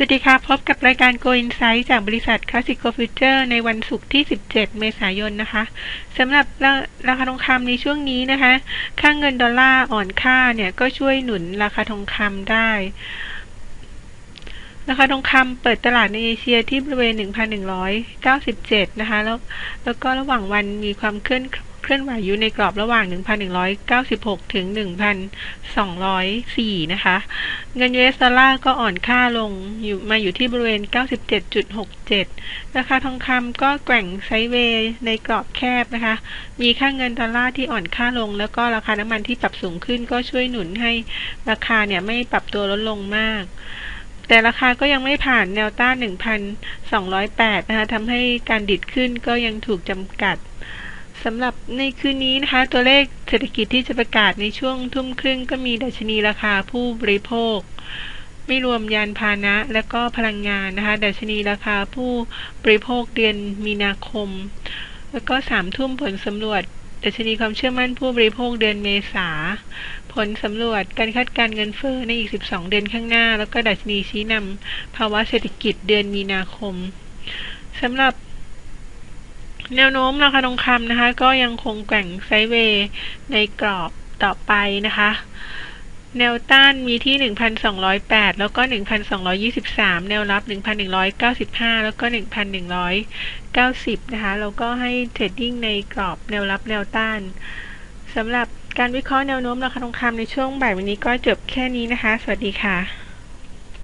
สวัสดีค่ะ พบกับรายการ Go Insight จากบริษัท Classico Future ในวันศุกร์ที่ 17 เมษายนนะคะสำหรับราราคาทองคำในช่วงนี้นะคะ ค่างเงินดอลลาร์อ่อนค่าเนี่ย ก็ช่วยหนุนราคาทองคำได้ ราคาทองคำเปิดตลาดในเอเชียที่บริเวณ 1,197 นะคะ แล้วแล้วก็ระหว่างวันมีความเคลื่อน เคลื่อนไหวอยู่ในกรอบระหว่าง 1,196 ถึง 1,204 นะคะ เงิน US ดอลลาร์ก็อ่อนค่าลงอยู่มาอยู่ที่บริเวณ 97.67 ราคาทองคำก็แกว่งไซเวย์ในกรอบแคบนะคะ มีค่าเงินดอลลาร์ที่อ่อนค่าลง แล้วก็ราคาน้ำมันที่ปรับสูงขึ้นก็ช่วยหนุนให้ราคาเนี่ยไม่ปรับตัวลดลงมากแต่ราคาก็ยังไม่ผ่านแนวต้าน 1,208 นะคะทำให้การดิดขึ้นก็ยังถูกจำกัด สำหรับในคืนนี้นะคะ ตัวเลขเศรษฐกิจที่จะประกาศในช่วงทุ่มครึ่งก็มีดัชนีราคาผู้บริโภค ไม่รวมยานพาหนะ และก็พลังงานนะคะ ดัชนีราคาผู้บริโภคเดือนมีนาคม แล้วก็สามทุ่มผลสำรวจดัชนีความเชื่อมั่นผู้บริโภคเดือนเมษา ผลสำรวจการคาดการเงินเฟ้อในอีก 12 เดือนข้างหน้า แล้วก็ดัชนีชี้นำภาวะเศรษฐกิจเดือนมีนาคมสำหรับ แนวโน้มราคาทองคำนะคะ ก็ยังคงแกว่งไซเวย์ในกรอบต่อไปนะคะ แนวต้านมีที่ 1,208 แล้วก็ 1,223 แนวรับ 1,195 แล้วก็ 1,190 นะคะ แล้วก็ให้เทรดดิ้งในกรอบแนวรับแนวต้านสำหรับการวิเคราะห์แนวโน้มราคาทองคำในช่วงบ่ายวันนี้ก็จบแค่นี้นะคะ สวัสดีค่ะ